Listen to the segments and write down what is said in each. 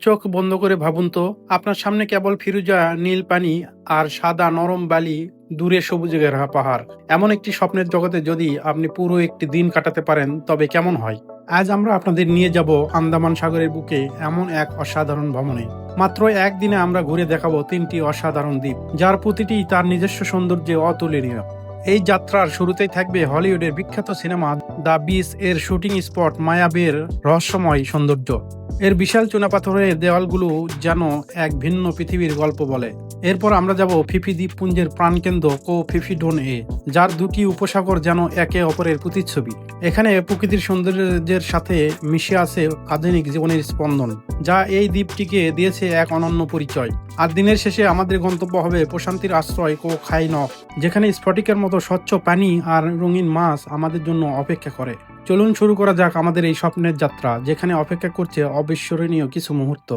চোখ বন্ধ করে ভাবুন তো, আপনার সামনে কেবল ফিরুজা, নীল পানি আর সাদা নরম বালি দূরে সবুজ ঘেরা পাহাড়। এমন একটি স্বপ্নের জগতে যদি আপনি পুরো একটি দিন কাটাতে পারেন, তবে কেমন হয়? আজ আমরা আপনাদের নিয়ে যাব আন্দামান সাগরের বুকে এমন এক অসাধারণ ভ্রমণে। মাত্র একদিনে আমরা ঘুরে দেখাবো তিনটি অসাধারণ দ্বীপ, যার প্রতিটি তার নিজস্ব সৌন্দর্যে অতুলনীয়। এই যাত্রার শুরুতেই থাকবে হলিউডের বিখ্যাত সিনেমা দ্য বিস এর শুটিং স্পট মায়াবের রহস্যময় সৌন্দর্য। এর বিশাল চুনাপাথরের দেওয়ালগুলো যেন এক ভিন্ন পৃথিবীর গল্প বলে। এরপর আমরা যাব ফিফি দ্বীপপুঞ্জের প্রাণকেন্দ্র কো ফিফি ডোন এ, যার দুটি উপসাগর যেন একে অপরের প্রতিচ্ছবি। এখানে প্রকৃতির সৌন্দর্যের সাথে মিশে আছে আধুনিক জীবনের স্পন্দন, যা এই দ্বীপটিকে দিয়েছে এক অনন্য পরিচয়। আর দিনের শেষে আমাদের গন্তব্য হবে প্রশান্তির আশ্রয় কো খাইনক যেখানে স্ফটিকের মতো স্বচ্ছ পানি আর রঙিন মাছ আমাদের জন্য অপেক্ষা করে। চলুন শুরু করা যাক আমাদের এই স্বপ্নের যাত্রা, যেখানে অপেক্ষা করছে অবিস্মরণীয় কিছু মুহূর্ত।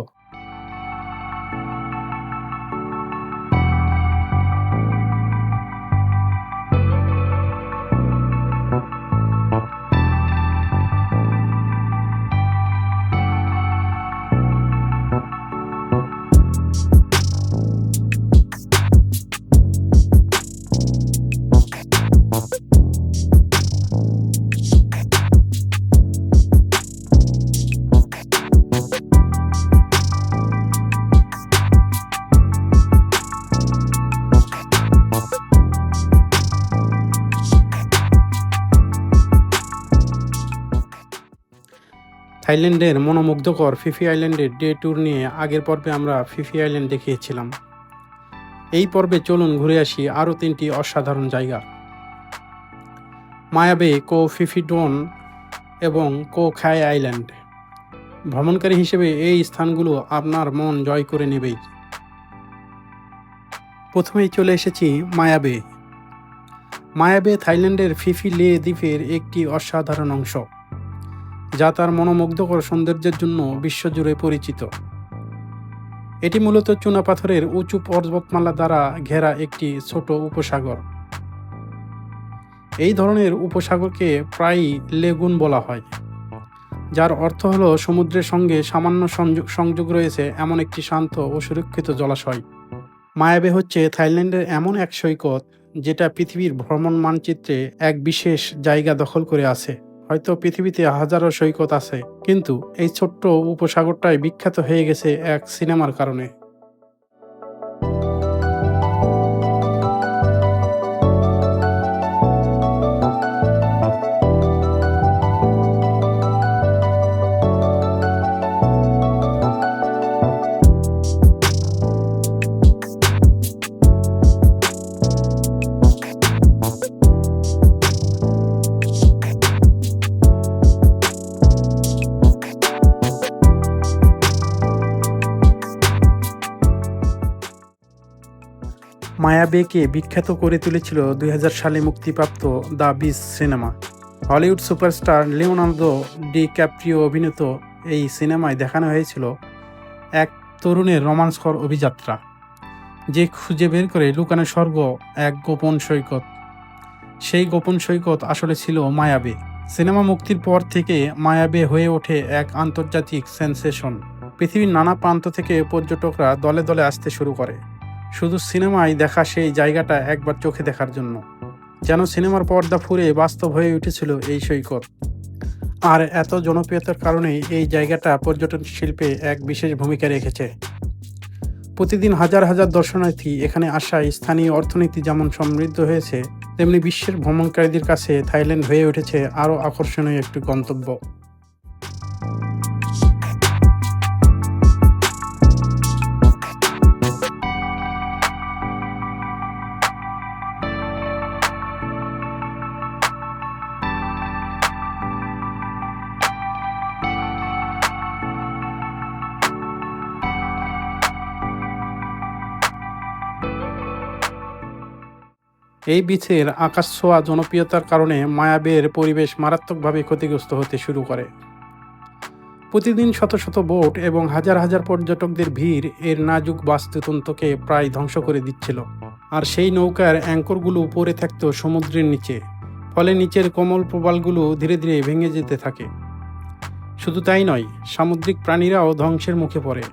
থাইল্যান্ডের মনোমুগ্ধকর ফিফি আইল্যান্ডের ডে ট্যুর নিয়ে আগের পর্বে আমরা ফিফি আইল্যান্ড দেখিয়েছিলাম। এই পর্বে চলুন ঘুরে আসি আরও তিনটি অসাধারণ জায়গা। মায়াবে কো ফিফি ডোন এবং কো খাই আইল্যান্ড। ভ্রমণকারী হিসেবে এই স্থানগুলো আপনার মন জয় করে নেবেই। প্রথমেই চলে এসেছি মায়াবে। মায়াবে থাইল্যান্ডের ফিফি লে দ্বীপের একটি অসাধারণ অংশ। যা তার মনোমুগ্ধকর সৌন্দর্যের জন্য বিশ্বজুড়ে পরিচিত। এটি মূলত চুনাপাথরের উঁচু পর্বতমালা দ্বারা ঘেরা একটি ছোট উপসাগর। এই ধরনের উপসাগরকে প্রায়ই লেগুন বলা হয়, যার অর্থ হল সমুদ্রের সঙ্গে সামান্য সংযোগ সংযোগ রয়েছে এমন একটি শান্ত ও সুরক্ষিত জলাশয়। মায়াবে হচ্ছে থাইল্যান্ডের এমন এক সৈকত, যেটা পৃথিবীর ভ্রমণ মানচিত্রে এক বিশেষ জায়গা দখল করে আছে। হয়তো পৃথিবীতে হাজারো সৈকত আছে, কিন্তু এই ছোট্ট উপসাগরটাই বিখ্যাত হয়ে গেছে এক সিনেমার কারণে। মায়াবেকে বিখ্যাত করে তুলেছিল দুই হাজার সালে মুক্তিপ্রাপ্ত the beach cinema. Hollywood superstar Leonardo DiCaprio অভিনীত এই সিনেমায় দেখানো হয়েছিল এক তরুণের রোমাঞ্চকর অভিযাত্রা, যে খুঁজে বের করে লুকানো স্বর্গ এক গোপন সৈকত। সেই গোপন সৈকত আসলে ছিল মায়াবে সিনেমা মুক্তির পর থেকে মায়াবে হয়ে ওঠে এক আন্তর্জাতিক সেন্সেশন। পৃথিবীর নানা প্রান্ত থেকে পর্যটকরা দলে দলে আসতে শুরু করে। শুধু সিনেমায় দেখা সেই জায়গাটা একবার চোখে দেখার জন্য। যেন সিনেমার পর্দা ফুরে বাস্তব হয়ে উঠেছিল এই সৈকত। আর এত জনপ্রিয়তার কারণেই এই জায়গাটা পর্যটন শিল্পে এক বিশেষ ভূমিকা রেখেছে। প্রতিদিন হাজার হাজার দর্শনার্থী এখানে আসায় স্থানীয় অর্থনীতি যেমন সমৃদ্ধ হয়েছে, তেমনি বিশ্বের ভ্রমণকারীদের কাছে থাইল্যান্ড হয়ে উঠেছে আরও আকর্ষণীয় একটি গন্তব্য। এই বিচের আকাশ ছোঁয়া জনপ্রিয়তার কারণে মায়াবের পরিবেশ মারাত্মকভাবে ক্ষতিগ্রস্ত হতে শুরু করে। প্রতিদিন শত শত বোট এবং হাজার হাজার পর্যটকদের ভিড় এর নাজুক বাস্তুতন্ত্রকে প্রায় ধ্বংস করে দিচ্ছিল। আর সেই নৌকার অ্যাঙ্করগুলো পড়ে থাকত সমুদ্রের নিচে, ফলে নিচের কোমল প্রবালগুলো ধীরে ধীরে ভেঙে যেতে থাকে। শুধু তাই নয়, সামুদ্রিক প্রাণীরাও ধ্বংসের মুখে পড়ে।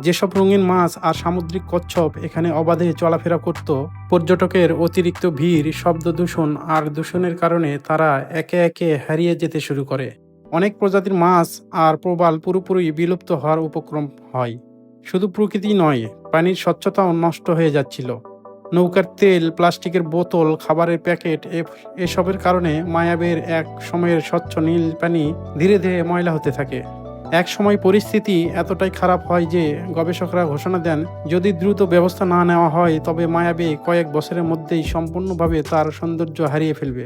যেসব রঙিন মাছ আর সামুদ্রিক কচ্ছপ এখানে অবাধে চলাফেরা করত, পর্যটকের অতিরিক্ত ভিড়, শব্দ দূষণ আর দূষণের কারণে তারা একে একে হারিয়ে যেতে শুরু করে। অনেক প্রজাতির মাছ আর প্রবাল পুরোপুরি বিলুপ্ত হওয়ার উপক্রম হয়। শুধু প্রকৃতি নয় পানির স্বচ্ছতাও নষ্ট হয়ে যাচ্ছিল। নৌকার তেল, প্লাস্টিকের বোতল, খাবারের প্যাকেট এসবের কারণে মায়াবের এক সময়ের স্বচ্ছ নীল পানি ধীরে ধীরে ময়লা হতে থাকে। এক সময় পরিস্থিতি এতটাই খারাপ হয় যে গবেষকরা ঘোষণা দেন, যদি দ্রুত ব্যবস্থা না নেওয়া হয়, তবে মায়াবে কয়েক বছরের মধ্যেই সম্পূর্ণভাবে তার সৌন্দর্য হারিয়ে ফেলবে।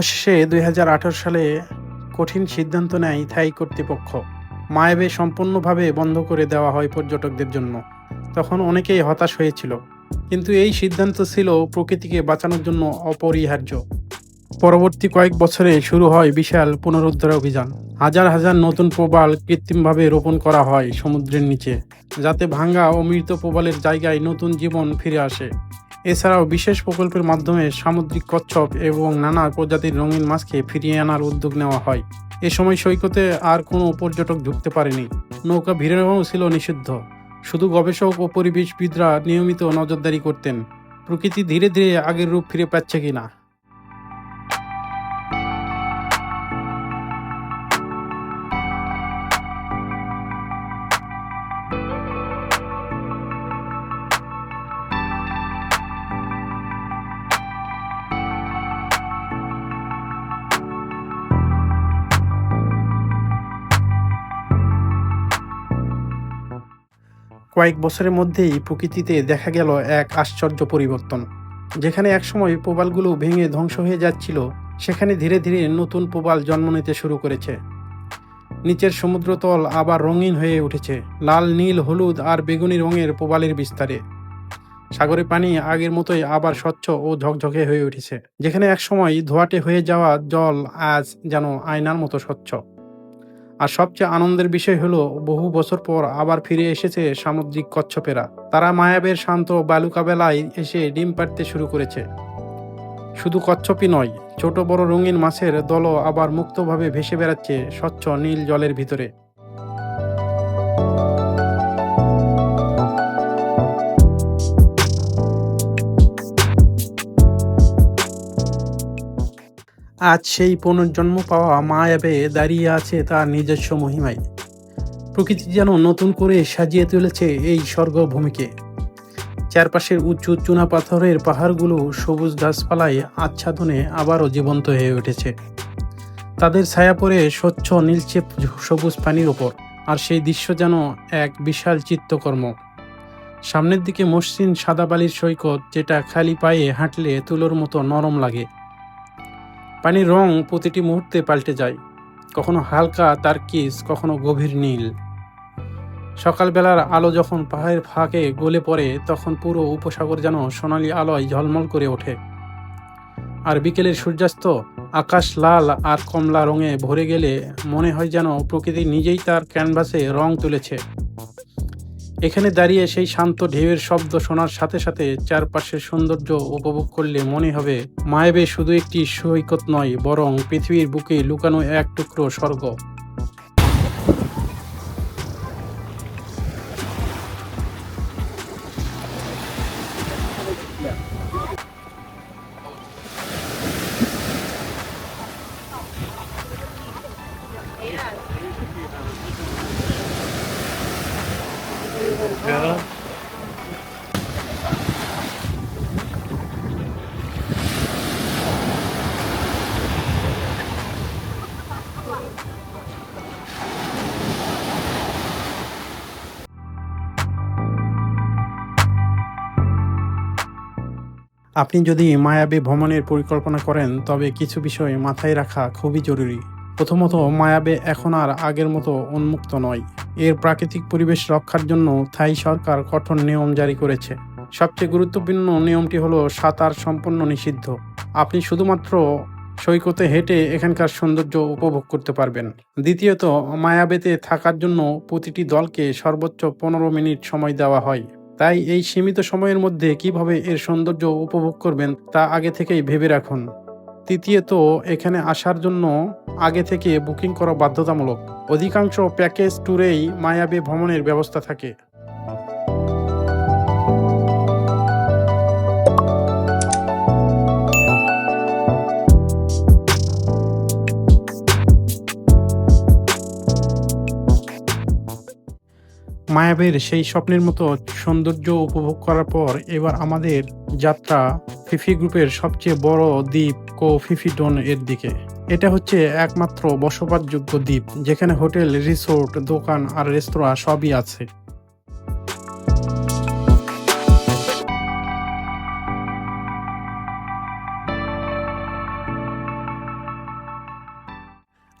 অবশেষে দুই সালে কঠিন সিদ্ধান্ত নেয় থাই কর্তৃপক্ষ। মায়াবে সম্পূর্ণভাবে বন্ধ করে দেওয়া হয় পর্যটকদের জন্য। তখন অনেকেই হতাশ হয়েছিল। কিন্তু এই সিদ্ধান্ত ছিল প্রকৃতিকে বাঁচানোর জন্য অপরিহার্য। পরবর্তী কয়েক বছরে শুরু হয় বিশাল পুনরুদ্ধার অভিযান। হাজার হাজার নতুন প্রবাল কৃত্রিমভাবে রোপণ করা হয় সমুদ্রের নিচে, যাতে ভাঙ্গা ও মৃত প্রবালের জায়গায় নতুন জীবন ফিরে আসে। এছাড়াও বিশেষ প্রকল্পের মাধ্যমে সামুদ্রিক কচ্ছপ এবং নানা প্রজাতির রঙিন মাছকে ফিরিয়ে আনার উদ্যোগ নেওয়া হয়। এ সময় সৈকতে আর কোনো পর্যটক ঢুকতে পারেনি। নৌকা ভিড়েও ছিল নিষিদ্ধ। শুধু গবেষক ও পরিবেশবিদরা নিয়মিত নজরদারি করতেন। প্রকৃতি ধীরে ধীরে আগের রূপ ফিরে পাচ্ছে কিনা। কয়েক বছরের মধ্যেই প্রকৃতিতে দেখা গেল এক আশ্চর্য পরিবর্তন। যেখানে একসময় প্রবালগুলো ভেঙে ধ্বংস হয়ে যাচ্ছিল, সেখানে ধীরে ধীরে নতুন প্রবাল জন্ম নিতে শুরু করেছে। নিচের সমুদ্রতল আবার রঙিন হয়ে উঠেছে, লাল, নীল, হলুদ আর বেগুনি রঙের প্রবালের বিস্তারে। সাগরের পানি আগের মতোই আবার স্বচ্ছ ও ঝকঝকে হয়ে উঠেছে, যেখানে একসময় ধোয়াটে হয়ে যাওয়া জল আজ যেন আয়নার মতো স্বচ্ছ। আর সবচেয়ে আনন্দের বিষয় হলো, বহু বছর পর আবার ফিরে এসেছে সামুদ্রিক কচ্ছপেরা। তারা মায়াবের শান্ত বালুকাবেলায় এসে ডিম পাড়তে শুরু করেছে। শুধু কচ্ছপই নয়, ছোট বড় রঙিন মাছের দলও আবার মুক্তভাবে ভেসে বেড়াচ্ছে স্বচ্ছ নীল জলের ভিতরে। আজ সেই পুনর্জন্ম পাওয়া মায়াবে দাঁড়িয়ে আছে তার নিজস্ব মহিমায়। প্রকৃতি যেন নতুন করে সাজিয়ে তুলেছে এই স্বর্গভূমিকে। চারপাশের উঁচু চুনা পাথরের পাহাড়গুলো সবুজ গাছপালায় আচ্ছাদনে আবারও জীবন্ত হয়ে উঠেছে। তাদের ছায়া পড়ে স্বচ্ছ নীলচে সবুজ পানির ওপর, আর সেই দৃশ্য যেন এক বিশাল চিত্তকর্ম। সামনের দিকে মসৃণ সাদা বালির সৈকত, যেটা খালি পায়ে হাঁটলে তুলোর মতো নরম লাগে। পানির রং প্রতিটি মুহূর্তে পাল্টে যায়। কখনো হালকা তার কিস, কখনো গভীর নীল। সকালবেলার আলো যখন পাহাড়ের ফাঁকে গলে পড়ে, তখন পুরো উপসাগর যেন সোনালি আলোয় ঝলমল করে ওঠে। আর বিকেলের সূর্যাস্ত আকাশ লাল আর কমলা রঙে ভরে গেলে মনে হয় যেন প্রকৃতি নিজেই তার ক্যানভাসে রং তুলেছে। এখানে দাঁড়িয়ে সেই শান্ত ঢেউয়ের শব্দ শোনার সাথে সাথে চারপাশের সৌন্দর্য উপভোগ করলে মনে হবে, মায়াবে শুধু একটি সৈকত নয়, বরং পৃথিবীর বুকে লুকানো এক টুকরো স্বর্গ। আপনি যদি মায়াবী ভ্রমণের পরিকল্পনা করেন, তবে কিছু বিষয় মাথায় রাখা খুবই জরুরি। প্রথমত, মায়াবে এখন আর আগের মতো উন্মুক্ত নয়। এর প্রাকৃতিক পরিবেশ রক্ষার জন্য থাই সরকার কঠোর নিয়ম জারি করেছে। সবচেয়ে গুরুত্বপূর্ণ নিয়মটি হলো সাঁতার সম্পূর্ণ নিষিদ্ধ। আপনি শুধুমাত্র সৈকতে হেঁটে এখানকার সৌন্দর্য উপভোগ করতে পারবেন। দ্বিতীয়ত, মায়াবেতে থাকার জন্য প্রতিটি দলকে সর্বোচ্চ পনেরো মিনিট সময় দেওয়া হয়। তাই এই সীমিত সময়ের মধ্যে কীভাবে এর সৌন্দর্য উপভোগ করবেন তা আগে থেকেই ভেবে রাখুন। তৃতীয়ত এখানে আসার জন্য আগে থেকে বুকিং করা বাধ্যতামূলক। অধিকাংশ প্যাকেজ ট্যুরেই মায়াবী ভ্রমণের ব্যবস্থা থাকে। মায়াবের সেই স্বপ্নের মতো সৌন্দর্য উপভোগ করার পর এবার আমাদের যাত্রা ফিফি গ্রুপের সবচেয়ে বড় দ্বীপ কো ফিফিডন এর দিকে। এটা হচ্ছে একমাত্র বসবাসযোগ্য দ্বীপ, যেখানে হোটেল, রিসোর্ট, দোকান আর রেস্তোরাঁ সবই আছে।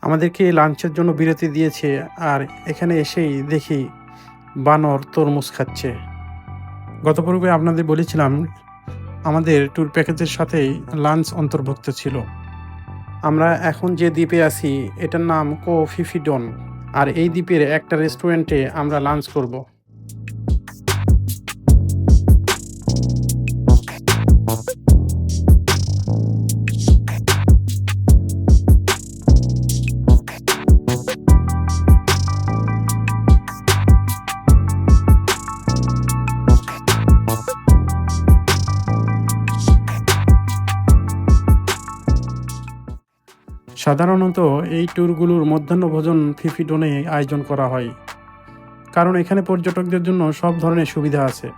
আমাদেরকে লাঞ্চের জন্য বিরতি দিয়েছে আর এখানে এসেই দেখি বানর তরমুজ খাচ্ছে। গত পর্বে আপনাদের বলেছিলাম, আমাদের ট্যুর প্যাকেজের সাথেই লাঞ্চ অন্তর্ভুক্ত ছিল। আমরা এখন যে দ্বীপে আছি, এটার নাম কো ফিফিডন আর এই দ্বীপের একটা রেস্টুরেন্টে আমরা লাঞ্চ করব। সাধারণত এই ট্যুরগুলোর মধ্যাহ্নভোজন ফিফিডনে আয়োজন করা হয়। কারণ এখানে পর্যটকদের জন্য সব ধরনের সুবিধা আছে।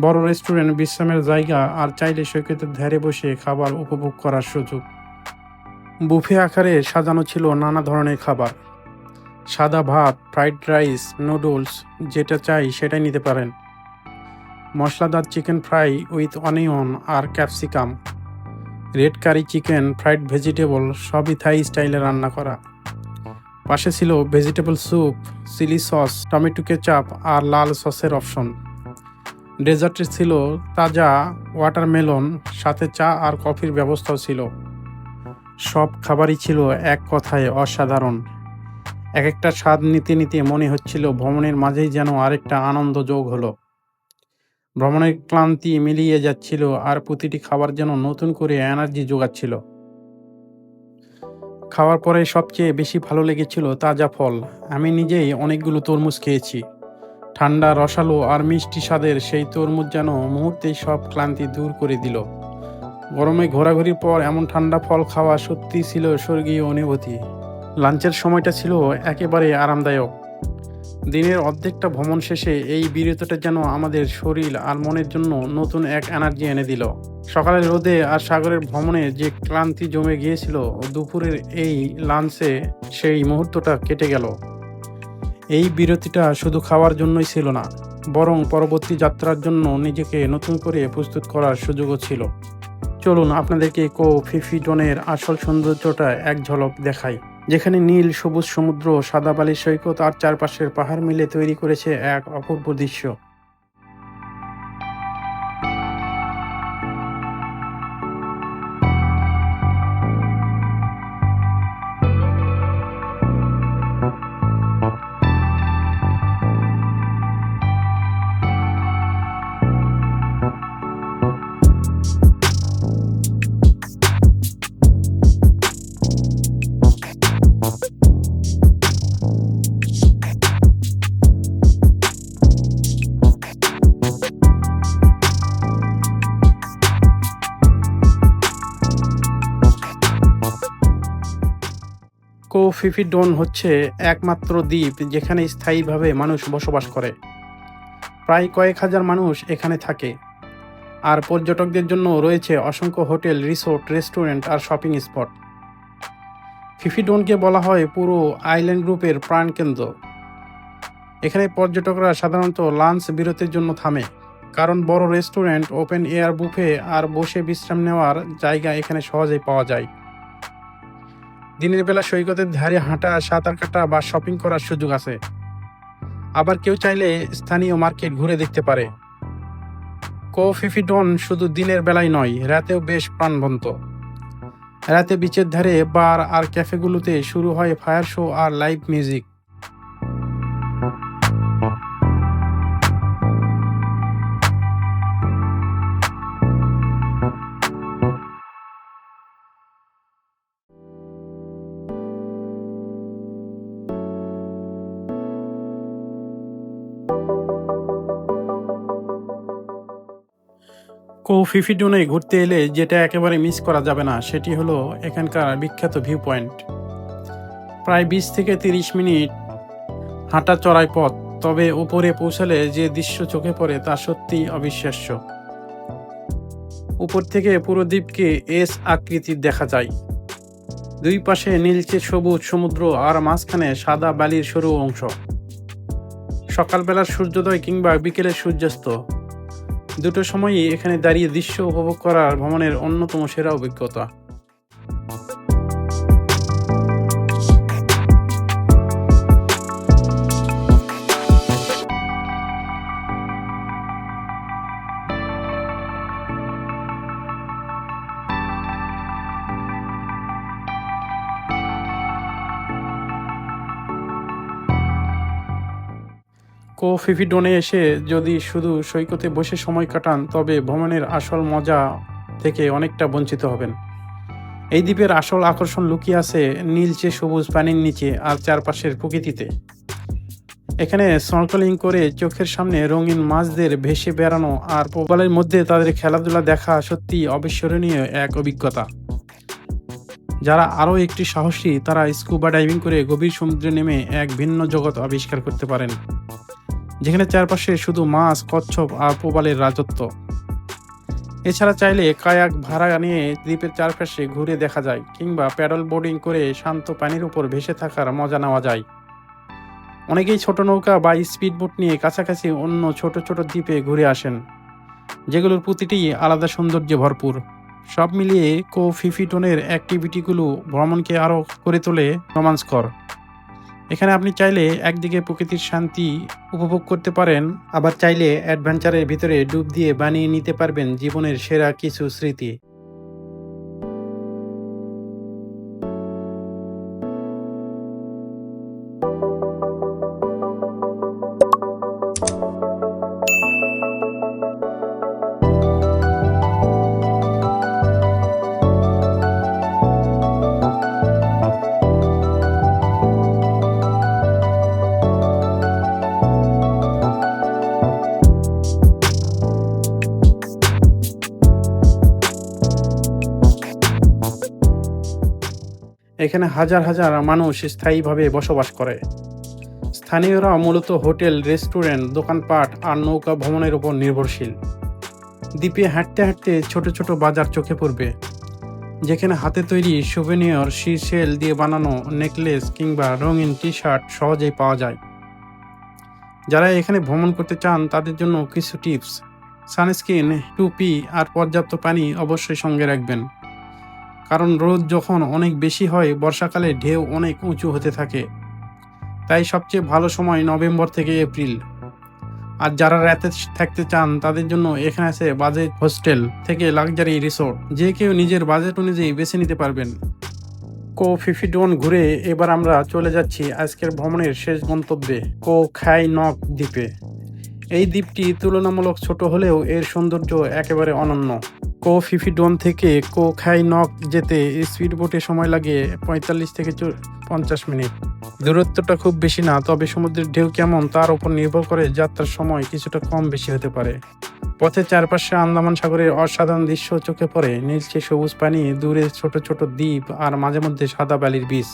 বড় রেস্টুরেন্ট, বিশ্রামের জায়গা আর চাইলে সৈকতের ধারে বসে খাবার উপভোগ করার সুযোগ। বুফে আকারে সাজানো ছিল নানা ধরনের খাবার। সাদা ভাত, ফ্রাইড রাইস, নুডলস, যেটা চাই সেটাই নিতে পারেন। মশলাদার chicken fry with onion R capsicum. Red curry chicken, fried vegetable, সবই থাই স্টাইলে রান্না করা। পাশে ছিল vegetable soup, chilli sauce, tomato ketchup আর লাল সসের অপশন। ডেজার্টে ছিল তাজা ওয়াটারমেলন, সাথে চা আর কফির ব্যবস্থাও ছিল। সব খাবারই ছিল এক কথায় অসাধারণ। এক একটা স্বাদ নিতে নিতে মনে হচ্ছিল ভ্রমণের মাঝেই যেন আরেকটা আনন্দ যোগ হলো। ভ্রমণের ক্লান্তি মিলিয়ে যাচ্ছিল আর প্রতিটি খাবার যেন নতুন করে এনার্জি যোগাচ্ছিল। খাওয়ার পরে সবচেয়ে বেশি ভালো লেগেছিল তাজা ফল। আমি নিজেই অনেকগুলো তরমুজ খেয়েছি। ঠান্ডা, রসালো আর মিষ্টি স্বাদের সেই তরমুজ যেন মুহূর্তেই সব ক্লান্তি দূর করে দিল। গরমে ঘোরাঘুরির পর এমন ঠান্ডা ফল খাওয়া সত্যি ছিল স্বর্গীয় অনুভূতি। লাঞ্চের সময়টা ছিল একেবারে আরামদায়ক। দিনের অর্ধেকটা ভ্রমণ শেষে এই বিরতিটা যেন আমাদের শরীর আর মনের জন্য নতুন এক এনার্জি এনে দিল। সকালের রোদে আর সাগরের ভ্রমণে যে ক্লান্তি জমে গিয়েছিল, দুপুরের এই লাঞ্চে সেই মুহূর্তটা কেটে গেল। এই বিরতিটা শুধু খাওয়ার জন্যই ছিল না, বরং পরবর্তী যাত্রার জন্য নিজেকে নতুন করে প্রস্তুত করার সুযোগও ছিল। চলুন আপনাদেরকে কো ফিফিডনের আসল সৌন্দর্যটা এক ঝলক দেখাই। যেখানে নীল, সবুজ, সমুদ্র সাদা বালির সৈকত আর চারপাশের পাহাড় মিলে তৈরি করেছে এক অপূর্ব দৃশ্য। কো ফিফিডন হচ্ছে একমাত্র দ্বীপ যেখানে স্থায়ীভাবে মানুষ বসবাস করে। প্রায় কয়েক হাজার মানুষ এখানে থাকে। আর পর্যটকদের জন্য রয়েছে অসংখ্য হোটেল, রিসোর্ট, রেস্টুরেন্ট আর শপিং স্পট। ফিফিডনকে বলা হয় পুরো আইল্যান্ড গ্রুপের প্রাণকেন্দ্র। এখানে পর্যটকরা সাধারণত লাঞ্চ বিরতির জন্য থামে, কারণ বড় রেস্টুরেন্ট, ওপেন এয়ার বুফে আর বসে বিশ্রাম নেওয়ার জায়গা এখানে সহজেই পাওয়া যায়। দিনের বেলা সৈকতের ধারে হাঁটা, সাঁতার কাটা বা শপিং করার সুযোগ আছে। আবার কেউ চাইলে স্থানীয় মার্কেট ঘুরে দেখতে পারে। কোফিফিডন শুধু দিনের বেলায় নয়, রাতেও বেশ প্রাণবন্ত। রাতে বিচের ধারে বার আর ক্যাফেগুলোতে শুরু হয় ফায়ার শো আর লাইভ মিউজিক। কো ফিফিডনে ঘুরতে এলে যেটা একেবারে মিস করা যাবে না, সেটি হলো এখানকার বিখ্যাত ভিউ পয়েন্ট প্রায় বিশ থেকে তিরিশ মিনিট হাঁটা চড়াই পথ, তবে উপরে পৌঁছালে যে দৃশ্য চোখে পড়ে তা সত্যি অবিশ্বাস্য। উপর থেকে পুরো দ্বীপকে এস আকৃতির দেখা যায়। দুই পাশে নীলচে সবুজ সমুদ্র আর মাঝখানে সাদা বালির সরু অংশ। সকালবেলার সূর্যোদয় কিংবা বিকেলের সূর্যাস্ত। দুটো সময়ই এখানে দাঁড়িয়ে দৃশ্য উপভোগ করার ভ্রমণের অন্যতম সেরা অভিজ্ঞতা। ফিফিডোনে এসে যদি শুধু সৈকতে বসে সময় কাটান, তবে ভ্রমণের আসল মজা থেকে অনেকটা বঞ্চিত হবেন। এই দ্বীপের আসল আকর্ষণ লুকিয়ে আছে নীলচে সবুজ পানির নিচে আর চারপাশের প্রকৃতিতে। এখানে স্নর্কলিং করে চোখের সামনে রঙিন মাছদের ভেসে বেড়ানো আর প্রবালের মধ্যে তাদের খেলাধুলা দেখা সত্যি অবিস্মরণীয় এক অভিজ্ঞতা। যারা আরও একটি সাহসী, তারা স্কুবা ডাইভিং করে গভীর সমুদ্রে নেমে এক ভিন্ন জগৎ আবিষ্কার করতে পারেন। যেখানে চারপাশে শুধু মাছ, কচ্ছপ আর প্রবালের রাজত্ব। এছাড়া চাইলে কায়াক ভাড়া নিয়ে দ্বীপের চারপাশে ঘুরে দেখা যায়, কিংবা প্যাডল বোর্ডিং করে শান্ত পানির উপর ভেসে থাকার মজা নেওয়া যায়। অনেকেই ছোট নৌকা বা স্পিডবোট নিয়ে কাছাকাছি অন্য ছোট ছোট দ্বীপে ঘুরে আসেন, যেগুলোর প্রতিটি আলাদা সৌন্দর্যে ভরপুর। সব মিলিয়ে কো ফিফিটনের অ্যাক্টিভিটিগুলো ভ্রমণকে আরও করে তোলে রোমাঞ্চকর। এখানে আপনি চাইলে একদিকে প্রকৃতির শান্তি উপভোগ করতে পারেন, আবার চাইলে অ্যাডভেঞ্চারের ভিতরে ডুব দিয়ে বানিয়ে নিতে পারবেন জীবনের সেরা কিছু স্মৃতি। এখানে হাজার হাজার মানুষ স্থায়ীভাবে বসবাস করে। স্থানীয়রা মূলত হোটেল, রেস্টুরেন্ট, দোকানপাট আর নৌকা ভ্রমণের উপর নির্ভরশীল। দ্বীপে হাঁটতে হাঁটতে ছোট ছোট বাজার চোখে পড়বে, যেখানে হাতে তৈরি সুভেনিয়র শিরশেল দিয়ে বানানো নেকলেস কিংবা রঙিন টি শার্ট সহজেই পাওয়া যায়। যারা এখানে ভ্রমণ করতে চান, তাদের জন্য কিছু টিপস সানস্ক্রিন, টুপি আর পর্যাপ্ত পানি অবশ্যই সঙ্গে রাখবেন। কারণ রোদ যখন অনেক বেশি হয়, বর্ষাকালে ঢেউ অনেক উঁচু হতে থাকে। তাই সবচেয়ে ভালো সময় নভেম্বর থেকে এপ্রিল। আর যারা রাতে থাকতে চান, তাদের জন্য এখানে আছে বাজেট হোস্টেল থেকে লাক্সারি রিসোর্ট। যে কেউ নিজের বাজেট অনুযায়ী বেছে নিতে পারবেন। কো ফিফিডোন ঘুরে এবার আমরা চলে যাচ্ছি আজকের ভ্রমণের শেষ গন্তব্যে। কো খাই নক দ্বীপে। এই দ্বীপটি তুলনামূলক ছোট হলেও এর সৌন্দর্য একেবারে অনন্য। কো ফিফিডোন থেকে কো খাই নক যেতে স্পিড বোটে সময় লাগে পঁয়তাল্লিশ থেকে পঞ্চাশ মিনিট। দূরত্বটা খুব বেশি না, তবে সমুদ্রের ঢেউ কেমন তার উপর নির্ভর করে যাত্রার সময় কিছুটা কম বেশি হতে পারে। পথে চারপাশে আন্দামান সাগরের অসাধারণ দৃশ্য চোখে পড়ে। নীলচে সবুজ পানি, দূরে ছোট ছোট দ্বীপ আর মাঝে মধ্যে সাদা বালির বীজ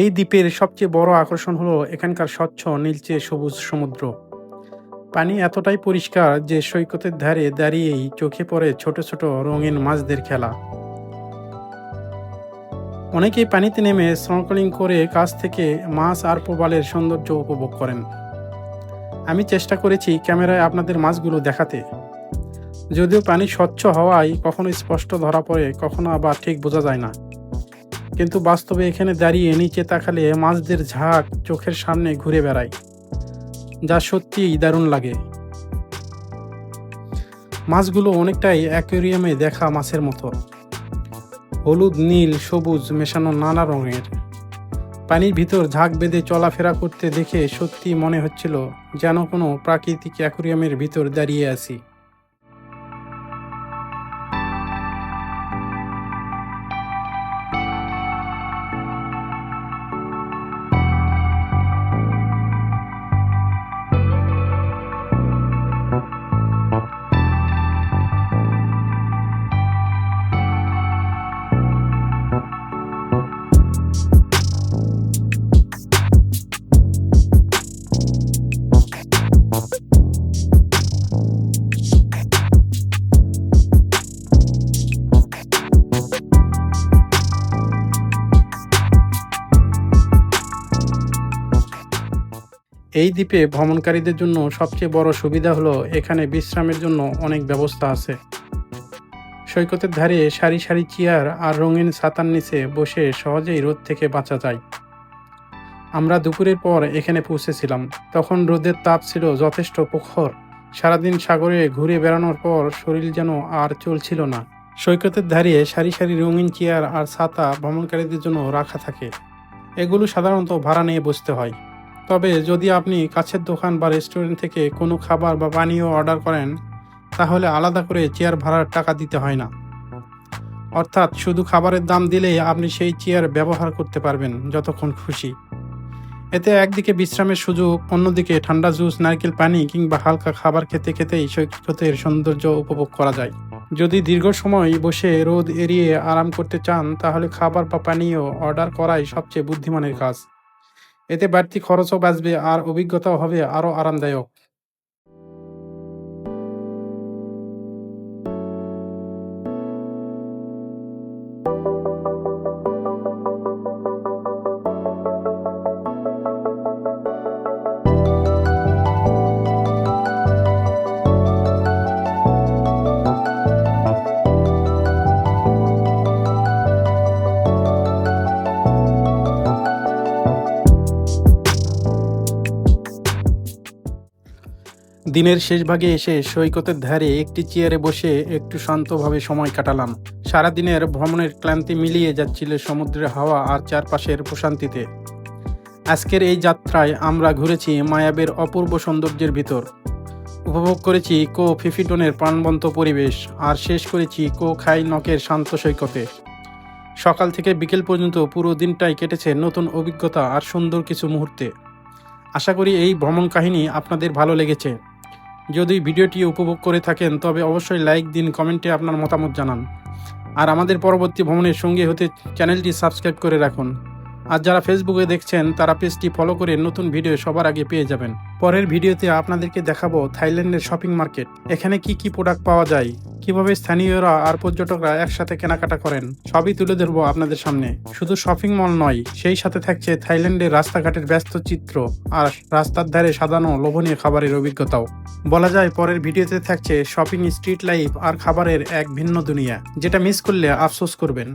এই দ্বীপের সবচেয়ে বড় আকর্ষণ হলো এখানকার স্বচ্ছ, নীলচে, সবুজ সমুদ্র। পানি এতটাই পরিষ্কার যে সৈকতের ধারে দাঁড়িয়েই চোখে পড়ে ছোট ছোট রঙিন মাছদের খেলা। অনেকেই পানিতে নেমে স্নর্কলিং করে কাছ থেকে মাছ আর প্রবালের সৌন্দর্য উপভোগ করেন। আমি চেষ্টা করেছি ক্যামেরায় আপনাদের মাছগুলো দেখাতে। যদিও পানি স্বচ্ছ হওয়ায় কখনো স্পষ্ট ধরা পড়ে, কখনো আবার ঠিক বোঝা যায় না। কিন্তু বাস্তবে এখানে দাঁড়িয়ে নিচে তাকালে মাছদের ঝাঁক চোখের সামনে ঘুরে বেড়ায়, যা সত্যিই দারুণ লাগে। মাছগুলো অনেকটাই অ্যাকোরিয়ামে দেখা মাছের মতো। হলুদ, নীল, সবুজ, মেশানো নানা রঙের। পানির ভিতর ঝাঁক বেঁধে চলাফেরা করতে দেখে সত্যি মনে হচ্ছিল যেন কোনো প্রাকৃতিক অ্যাকোরিয়ামের ভিতর দাঁড়িয়ে আছি। এই দ্বীপে ভ্রমণকারীদের জন্য সবচেয়ে বড় সুবিধা হলো এখানে বিশ্রামের জন্য অনেক ব্যবস্থা আছে। সৈকতের ধারে সারি সারি চেয়ার আর রঙিন ছাতার নিচে বসে সহজেই রোদ থেকে বাঁচা যায়। আমরা দুপুরের পর এখানে পৌঁছেছিলাম। তখন রোদের তাপ ছিল যথেষ্ট প্রখর। সারাদিন সাগরে ঘুরে বেড়ানোর পর শরীর যেন আর চলছিল না। সৈকতের ধারে সারি সারি রঙিন চেয়ার আর ছাতা ভ্রমণকারীদের জন্য রাখা থাকে। এগুলো সাধারণত ভাড়া নিয়ে বসতে হয়। তবে যদি আপনি কাছের দোকান বা রেস্টুরেন্ট থেকে কোনো খাবার বা পানীয় অর্ডার করেন, তাহলে আলাদা করে চেয়ার ভাড়ার টাকা দিতে হয় না। অর্থাৎ শুধু খাবারের দাম দিলেই আপনি সেই চেয়ার ব্যবহার করতে পারবেন যতক্ষণ খুশি। এতে একদিকে বিশ্রামের সুযোগ, অন্যদিকে ঠান্ডা জুস, নারকেল পানি কিংবা হালকা খাবার খেতে খেতেই সৈকতের সৌন্দর্য উপভোগ করা যায়। যদি দীর্ঘ সময় বসে রোদ এড়িয়ে আরাম করতে চান, তাহলে খাবার বা পানীয় অর্ডার করাই সবচেয়ে বুদ্ধিমানের কাজ। এতে বাড়তি খরচও বাঁচবে আর অভিজ্ঞতাও হবে আরও আরামদায়ক। দিনের শেষ ভাগে এসে সৈকতের ধারে একটি চেয়ারে বসে একটু শান্তভাবে সময় কাটালাম। সারাদিনের ভ্রমণের ক্লান্তি মিলিয়ে যাচ্ছিল সমুদ্রের হাওয়া আর চারপাশের প্রশান্তিতে। আজকের এই যাত্রায় আমরা ঘুরেছি মায়াবের অপূর্ব সৌন্দর্যের ভিতর। উপভোগ করেছি কো ফিফিডনের প্রাণবন্ত পরিবেশ আর শেষ করেছি কো খাই নকের শান্ত সৈকতে। সকাল থেকে বিকেল পর্যন্ত পুরো দিনটাই কেটেছে নতুন অভিজ্ঞতা আর সুন্দর কিছু মুহূর্তে। আশা করি এই ভ্রমণ কাহিনী আপনাদের ভালো লেগেছে। যদি ভিডিওটি উপভোগ করে থাকেন, তবে অবশ্যই লাইক দিন, কমেন্টে আপনার মতামত জানান। আর আমাদের পরবর্তী ভ্রমণের সঙ্গে হতে চ্যানেলটি সাবস্ক্রাইব করে রাখুন। আর যারা ফেসবুকে দেখছেন, তারা পেজটি ফলো করে নতুন ভিডিও সবার আগে পেয়ে যাবেন। পরের ভিডিওতে আপনাদেরকে দেখাবো থাইল্যান্ডের শপিং মার্কেট এখানে কি কি প্রোডাক্ট পাওয়া যায়, কীভাবে স্থানীয়রা আর পর্যটকরা একসাথে কেনাকাটা করেন, সবই তুলে ধরবো আপনাদের সামনে। শুধু শপিং মল নয়, সেই সাথে থাকছে থাইল্যান্ডের রাস্তাঘাটের ব্যস্ত চিত্র আর রাস্তার ধারে সাজানো লোভনীয় খাবারের অভিজ্ঞতাও। বলা যায় পরের ভিডিওতে থাকছে শপিং স্ট্রিট লাইফ আর খাবারের এক ভিন্ন দুনিয়া, যেটা মিস করলে আফসোস করবেন।